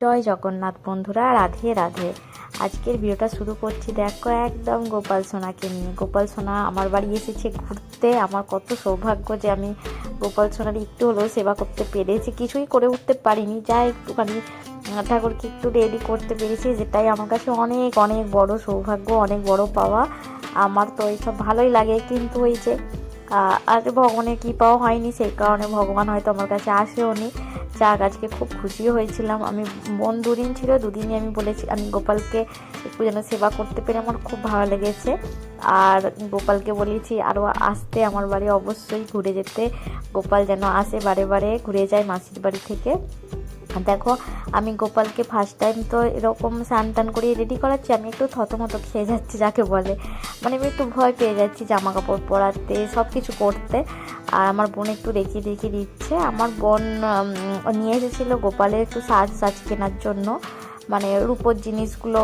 জয় জগন্নাথ বন্ধুরা, রাধে রাধে। আজকের ভিডিওটা শুরু করছি, দেখো একদম গোপাল সোনাকে নিয়ে। গোপাল সোনা আমার বাড়ি এসেছে ঘুরতে। আমার কত সৌভাগ্য যে আমি গোপাল সোনার একটু হলেও সেবা করতে পেরেছি। কিছুই করে উঠতে পারিনি। যা একটুখানি ঠাকুরকে একটু রেডি করতে পেরেছি, যেটাই আমার কাছে অনেক অনেক বড় সৌভাগ্য, অনেক বড় পাওয়া। আমার তো এইসব ভালোই লাগে। কিন্তু ওই যে আর ভগবানের কৃপাও হয়নি, সেই কারণে ভগবান হয়তো আমার কাছে আসেও নি যাক, আজকে খুব খুশি হয়েছিলাম। আমি বোন দুদিন ছিল, দুদিনই আমি বলেছি, আমি গোপালকে একটু যেন সেবা করতে পেরে আমার খুব ভালো লেগেছে। আর গোপালকে বলেছি আরও আসতে আমার বাড়ি অবশ্যই ঘুরে যেতে। গোপাল যেন আসে বারে বারে, ঘুরে যায় মাসির বাড়ি থেকে। দেখো, আমি গোপালকে ফার্স্ট টাইম তো এরকম স্নান টান করিয়ে রেডি করাচ্ছি, আমি একটু থতমত খেয়ে যাচ্ছি, যাকে বলে। মানে আমি একটু ভয় পেয়ে যাচ্ছি জামা কাপড় পরাতে সব কিছু করতে। আর আমার বোন একটু রেখে রেখে দিচ্ছে। আমার বোন নিয়ে এসেছিল গোপালের একটু সাজ সাজ কেনার জন্য। মানে রূপোর জিনিসগুলো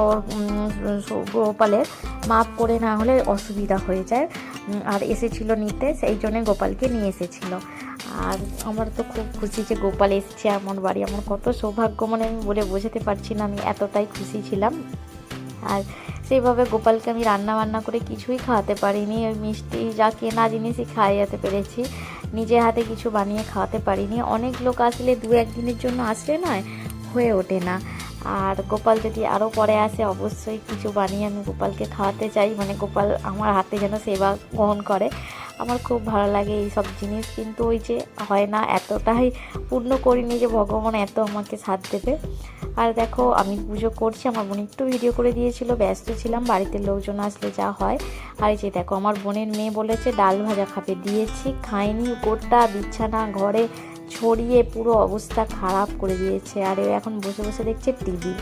গোপালের মাপ করে না হলে অসুবিধা হয়ে যায়। আর এসেছিল নিতে, সেই জন্য গোপালকে নিয়ে এসেছিল। আর আমার তো খুব খুশি যে গোপাল এসেছে, আমার বাড়ি, আমার কত সৌভাগ্য মানে আমি বলে বোঝাতে পারছি না, আমি এতটাই খুশি ছিলাম। আর সেইভাবে গোপালকে আমি রান্না বান্না করে কিছুই খাওয়াতে পারিনি, ওই মিষ্টি যা কেনা জিনিসই খাইয়াতে পেরেছি। নিজের হাতে কিছু বানিয়ে খাওয়াতে পারিনি। অনেক লোক আসলে দু একদিনের জন্য আসলে নয়, হয়ে ওঠে না। আর গোপাল যদি আরও পরে আসে, অবশ্যই কিছু বানিয়ে আমি গোপালকে খাওয়াতে চাই। মানে গোপাল আমার হাতে যেন সেবা গ্রহণ করে। আমার খুব ভালো লাগে এই সব জিনিস, কিন্তু ওই যে হয় না, এতটাই পূর্ণ করিনি যে ভগবান এত আমাকে সাথ দেবে। আর দেখো, আমি পুজো করছি, আমার বোন একটু ভিডিও করে দিয়েছিল, ব্যস্ত ছিলাম, বাড়িতে লোকজন আসলে যা হয়। আর এই যে দেখো, আমার বোনের মেয়ে বলেছে, ডাল ভাজা খাবে। দিয়েছি খায়নি গোটা বিছানা ঘরে ছড়িয়ে পুরো অবস্থা খারাপ করে দিয়েছে। আর এখন বসে বসে দেখছে টিভি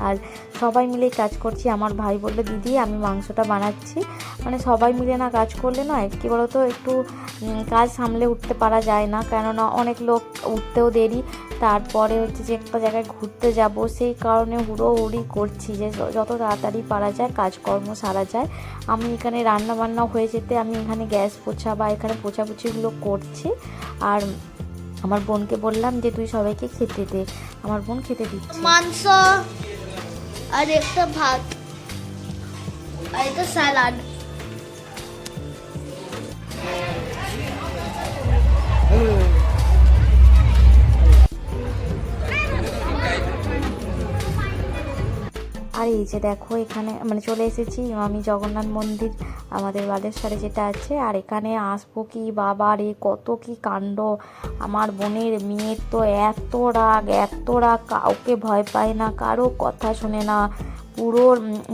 আর সবাই মিলেই কাজ করছি। আমার ভাই বলল, দিদি, আমি মাংসটা বানাচ্ছি। মানে সবাই মিলে না কাজ করলে নয় কী বলতো, একটু কাজ সামলে উঠতে পারা যায় না। কেননা অনেক লোক উঠতেও দেরি। তারপরে হচ্ছে যে একটা জায়গায় ঘুরতে যাব, সেই কারণে হুড়োহুড়ি করছি যে যত তাড়াতাড়ি পারা যায়, কাজকর্ম সারা যায়। আমি এখানে রান্না বান্না হয়ে যেতে আমি এখানে গ্যাস পোছা বা এখানে পোছাপুছিগুলো করছি। আর আমার বোনকে বললাম যে, তুই সবাইকে খেতে দে। আমার বোন খেতে দিচ্ছে। মাংস আর একটা ভাত। আর একটা স্যালাড। আর এই যে দেখো, এখানে মানে চলে এসেছি আমি জগন্নাথ মন্দির, আমাদের বালেশ্বরে যেটা আছে। আর এখানে আসব কি বাবা রে, কত কি কাণ্ড। আমার বোনের মেয়ের তো এত রাগ এত রাগ, কাউকে ভয় পায় না, কারও কথা শোনে না। পুরো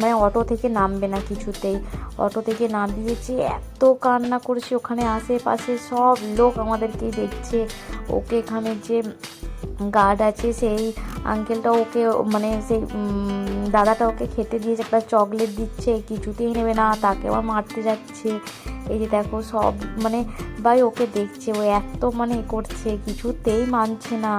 মানে অটো থেকে নামবে না কিছুতেই। অটো থেকে নামিয়েছে এত কান্না করেছে, ওখানে আশেপাশে সব লোক আমাদেরকেই দেখছে। ওকে এখানে যে গার্ড আছে, সেই আঙ্কেলটা ওকে মানে সেই দাদাটা ওকে খেতে দিয়েছে, একটা চকলেট দিচ্ছে, কিছুতেই নেবে না তাকে আবার মারতে যাচ্ছে। এই যে দেখো সব মানে ভাই ওকে দেখছে, ও এত মানে করছে, কিছুতেই মানছে না।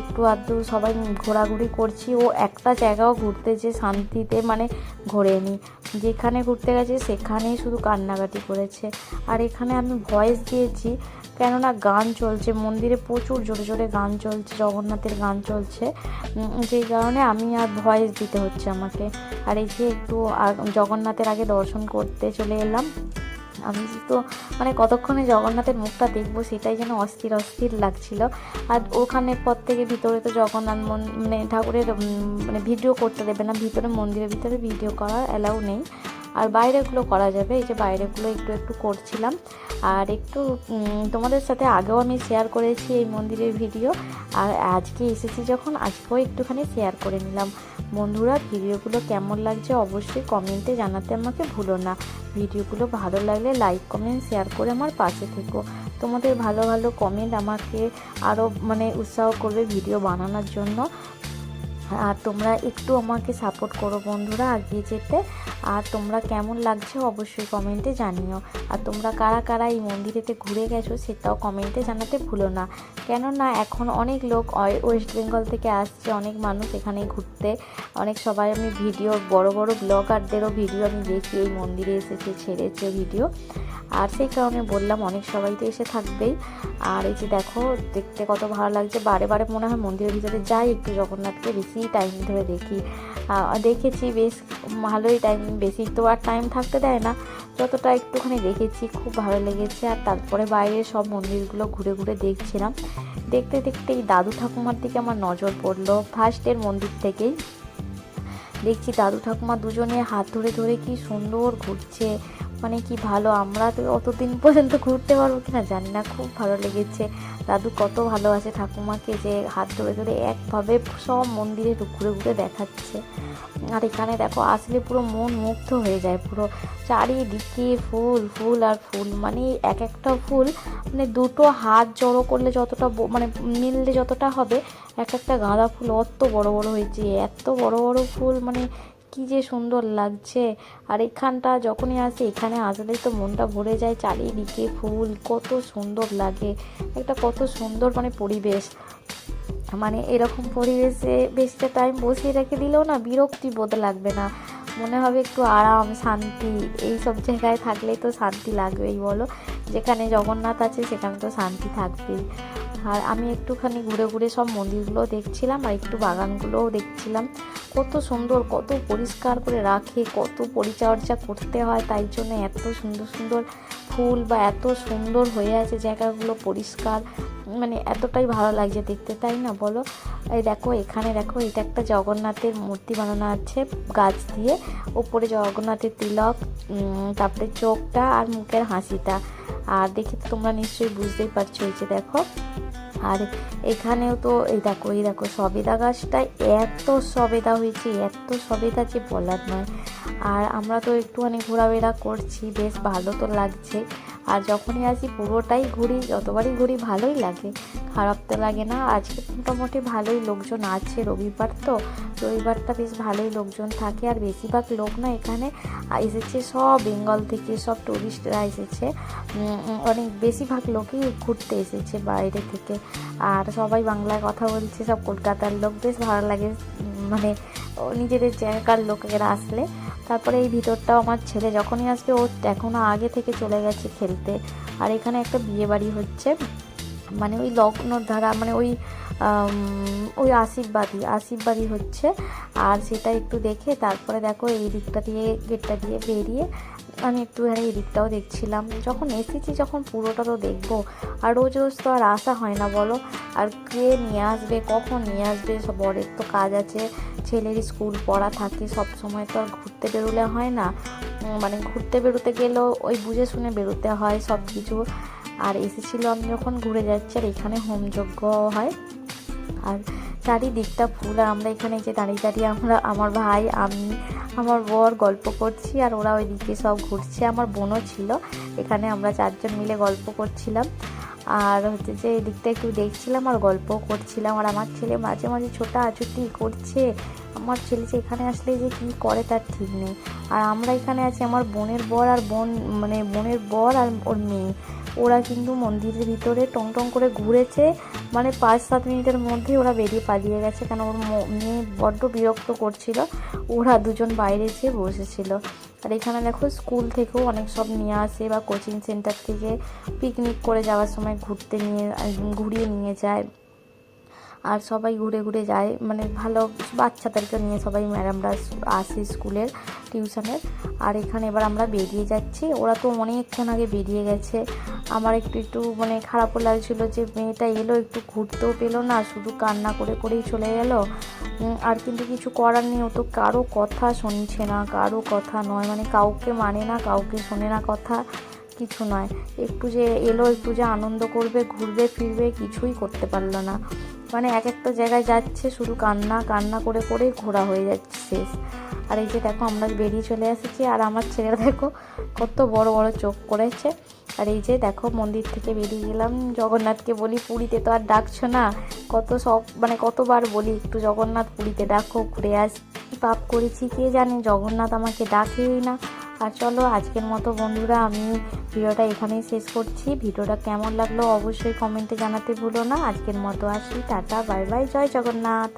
একটু আধটু সবাই ঘোরাঘুরি করছি, ও একটা জায়গাও ঘুরতে যে শান্তিতে মানে ঘোরেনি। যেখানে ঘুরতে গেছে, সেখানেই শুধু কান্নাকাটি করেছে। আর এখানে আমি ভয়েস দিয়েছি কেননা গান চলছে, মন্দিরে প্রচুর জোরে জোরে গান চলছে, জগন্নাথের গান চলছে। যেই কারণে আমি আর ভয়েস দিতে হচ্ছে আমাকে। আর এই যে একটু জগন্নাথের আগে দর্শন করতে চলে এলাম। আমি তো মানে কতক্ষণে জগন্নাথের মুখটা দেখব সেটাই যেন অস্থির অস্থির লাগছিল। আর ওখানে পর থেকে ভিতরে তো জগন্নাথ মন- ঠাকুরের মানে ভিডিও করতে দেবে না, ভিতরে মন্দিরের ভিতরে ভিডিও করার অ্যালাউ নেই। আর বাইরেগুলো করা যাবে। এই যে বাইরেগুলো একটু একটু করছিলাম। আর একটু তোমাদের সাথে আগেও আমি শেয়ার করেছি এই মন্দিরের ভিডিও আর আজকে এসেছি যখন, আজকেও একটুখানি শেয়ার করে নিলাম। বন্ধুরা, ভিডিওগুলো কেমন লাগছে অবশ্যই কমেন্টে জানাতে আমাকে ভুলো না। ভিডিওগুলো ভালো লাগলে লাইক কমেন্ট শেয়ার করে আমার পাশে থেকো। তোমাদের ভালো ভালো কমেন্ট আমাকে আরও মানে উৎসাহ করবে ভিডিও বানানোর জন্য। আর তোমরা একটু আমাকে সাপোর্ট করো বন্ধুরা এগিয়ে যেতে। আর তোমরা কেমন লাগছে অবশ্যই কমেন্টে জানিও। আর তোমরা কারা কারা এই মন্দিরেতে ঘুরে গেছো সেটাও কমেন্টে জানাতে ভুলো না। কেননা এখন অনেক লোক ওয়েস্ট বেঙ্গল থেকে আসছে, অনেক মানুষ এখানে ঘুরতে। অনেক সবাই আমি ভিডিও বড় বড় ব্লগারদেরও ভিডিও আমি দেখি, এই মন্দিরে এসেছে, ছেড়েছে ভিডিও আর সেই কারণে বললাম অনেক সবাই তো এসে থাকবেই। আর এই যে দেখো, দেখতে কত ভালো লাগছে। বারে বারে মনে হয় মন্দিরের ভিতরে যাই, একটু জগন্নাথকে বেশি টাইম ধরে দেখি। দেখেছি বেশ ভালোই টাইম বেশি তো আর টাইম থাকতে দেয় না। যতটা একটুখানি দেখেছি, খুব ভালো লেগেছে। আর তারপরে বাইরে সব মন্দিরগুলো ঘুরে ঘুরে দেখছিলাম। দেখতে দেখতে এই দাদু ঠাকুমার দিকে আমার নজর পড়ল। ফার্স্টের মন্দির থেকেই। দেখছি দাদু ঠাকুমা দুজনে হাত ধরে ধরে কি সুন্দর ঘুরছে। মানে কি ভালো? আমরা তো অতদিন পর্যন্ত ঘুরতে পারব কিনা জানি না, খুব ভালো লেগেছে। দাদু কত ভালোবাসে ঠাকুমাকে যে হাত ধরে ধরে একভাবে সব মন্দিরে ঘুরে ঘুরে দেখাচ্ছে। আর এখানে দেখো, আসলে পুরো মন মুগ্ধ হয়ে যায় পুরো। চারিদিকে ফুল ফুল আর ফুল মানে এক একটা ফুল মানে দুটো হাত জড়ো করলে যতটা মানে মিললে যতটা হবে, এক একটা গাঁদা ফুল অত বড় বড় হয়েছে, এত বড় বড় ফুল মানে কি যে সুন্দর লাগছে। আর এখানটা যখনই আসে, এখানে আসলেই তো মনটা ভরে যায় চারিদিকে ফুল, কত সুন্দর লাগে। একটা কত সুন্দর মানে পরিবেশ। মানে এরকম পরিবেশে বেশিটা টাইম বসিয়ে রেখে দিলেও না বিরক্তি বোধ লাগবে না। মনে হবে একটু আরাম, শান্তি এই সব জায়গায় থাকলেই তো শান্তি লাগবেই বলো। যেখানে জগন্নাথ আছে, সেখানে তো শান্তি থাকবেই। আর আমি একটুখানি ঘুরে ঘুরে সব মন্দিরগুলো দেখছিলাম আর একটু বাগানগুলোও দেখছিলাম। কত সুন্দর, কত পরিষ্কার করে রাখে, কত পরিচর্যা করতে হয়, তাই জন্য এত সুন্দর সুন্দর ফুল বা এত সুন্দর হয়ে আছে জায়গাগুলো পরিষ্কার। মানে এতটাই ভালো লাগছে দেখতে, তাই না বলো? এই দেখো, এখানে দেখো, এটা একটা জগন্নাথের মূর্তি বানানো আছে গাছ দিয়ে। ওপরে জগন্নাথের তিলক তারপরে চোখটা আর মুখের হাসিটা। আর দেখে তো তোমরা নিশ্চয়ই বুঝতেই পারছ এই যে দেখো। আর এখানেও তো এই দেখো এই দেখো, সবেদা গাছটা এত সবেদা হয়েছে, এত সবেদা যে বলার নয়। আর আমরা তো একটুখানি ঘোরাফেরা করছি, বেশ ভালো তো লাগছে। আর যখনই আসি পুরোটাই ঘুরি, যতবারই ঘুরি ভালোই লাগে। খারাপ তো লাগে না, আজকে মোটামুটি ভালোই লোকজন আছে রবিবার তো। রবিবারটা বেশ ভালোই লোকজন থাকে, আর বেশিরভাগ লোক না এখানে এসেছে সব বেঙ্গল থেকে, সব টুরিস্টরা এসেছে। অনেক বেশিরভাগ লোকই ঘুরতে এসেছে বাইরে থেকে। আর সবাই বাংলায় কথা বলছে, সব কলকাতার লোক, বেশ ভালো লাগে। মানে নিজেদের জায়গার লোকেরা আসলে। তারপরে এই ভিতরটাও আমার ছেলে যখনই আসবে, ও এখনও আগে থেকে চলে গেছে খেলতে। আর এখানে একটা বিয়ে বাড়ি হচ্ছে মানে ওই লগ্ন ধারা মানে ওই ওই আশীর্বাদী আশীর্বাদী হচ্ছে। আর সেটা একটু দেখে তারপরে দেখো এই দিকটা দিয়ে, গেটটা দিয়ে বেরিয়ে আমি একটুখানি এই দিকটাও দেখছিলাম। যখন এসেছি যখন পুরোটা তো দেখব। আর রোজ রোজ তো আর আসা হয় না বলো। আর কে নিয়ে আসবে, কখন নিয়ে আসবে, সব বরের তো কাজ আছে। ছেলের স্কুল পড়া থাকে, সব সময় তো আর ঘুরতে বেরোলে হয় না। মানে ঘুরতে বেরোতে গেলেও ওই বুঝে শুনে বেরোতে হয় সব কিছু আর এসেছিল আমি যখন ঘুরে যাচ্ছি, আর এখানে হোমযজ্ঞ হয়। আর চারিদিকটা ফুল, আর আমরা এখানে যে দাঁড়িয়ে দাঁড়িয়ে আমরা, আমার ভাই, আমি, আমার বর গল্প করছি, আর ওরা ওইদিকে সব ঘুরছে। আমার বোনও ছিল, এখানে আমরা চারজন মিলে গল্প করছিলাম। আর হচ্ছে যে এই দিকটা একটু দেখছিলাম, আর গল্প করছিলাম। আর আমার ছেলে মাঝে মাঝে ছোটা আছুটি করছে। আমার ছেলে যে এখানে আসলে যে কী করে তার ঠিক নেই। আর আমরা এখানে আছি আমার বোনের বর, আর বোন মানে বোনের বর আর ওর মেয়ে। ওরা কিন্তু মন্দিরের ভিতরে টং টং করে ঘুরেছে। মানে পাঁচ, সাত মিনিটের মধ্যে ওরা বেরিয়ে পালিয়ে গেছে কেন ওর মেয়ে বড্ড বিরক্ত করছিল। ওরা দুজন বাইরে যেয়ে বসেছিল। আর এখানে দেখো স্কুল থেকেও অনেক সব নিয়ে আসে বা কোচিং সেন্টার থেকে পিকনিক করে যাওয়ার সময় ঘুরতে নিয়ে, ঘুরিয়ে নিয়ে যায়। আর সবাই ঘুরে ঘুরে যায়। মানে ভালো বাচ্চাদেরকে নিয়ে সবাই ম্যাডামরা আসে স্কুলের, টিউশনের। আর এখানে এবার আমরা বেরিয়ে যাচ্ছি। ওরা তো অনেকক্ষণ আগে বেরিয়ে গেছে। আমার একটু একটু মানে খারাপও লাগছিল যে মেয়েটা এলো, একটু ঘুরতেও পেল না, শুধু কান্না করে করেই চলে গেল। আর কিন্তু কিছু করার নেই। ও তো কারও কথা শুনছে না, কারও কথা নয়। মানে কাউকে মানে না, কাউকে শোনে না কথা, কিছু নয়। একটু যে এলো, একটু যে আনন্দ করবে, ঘুরবে, ফিরবে, কিছুই করতে পারল না। মানে এক একটা জায়গায় যাচ্ছে, শুধু কান্না কান্না করে করে ঘোরা হয়ে যাচ্ছে শেষ। আর এই যে দেখো, আমরা বেরিয়ে চলে এসেছি, আর আমার ছেলেরা দেখো, কত বড় বড় চোখ করেছে। আর এই যে দেখো, মন্দির থেকে বেরিয়ে গেলাম জগন্নাথকে বলি, পুরীতে তো আর ডাকছো না। কত সব মানে কতবার বলি, একটু জগন্নাথ পুরীতে ডাকো, ঘুরে আস। পাপ করেছি, কে জানে? জগন্নাথ আমাকে ডাকেই না। আর চলো আজকের মতো বন্ধুরা, আমি ভিডিওটা এখানেই শেষ করছি। ভিডিওটা কেমন লাগল অবশ্যই কমেন্টে জানাতে ভুলো না। আজকের মতো আসি, টাটা, বাই বাই, জয় জগন্নাথ।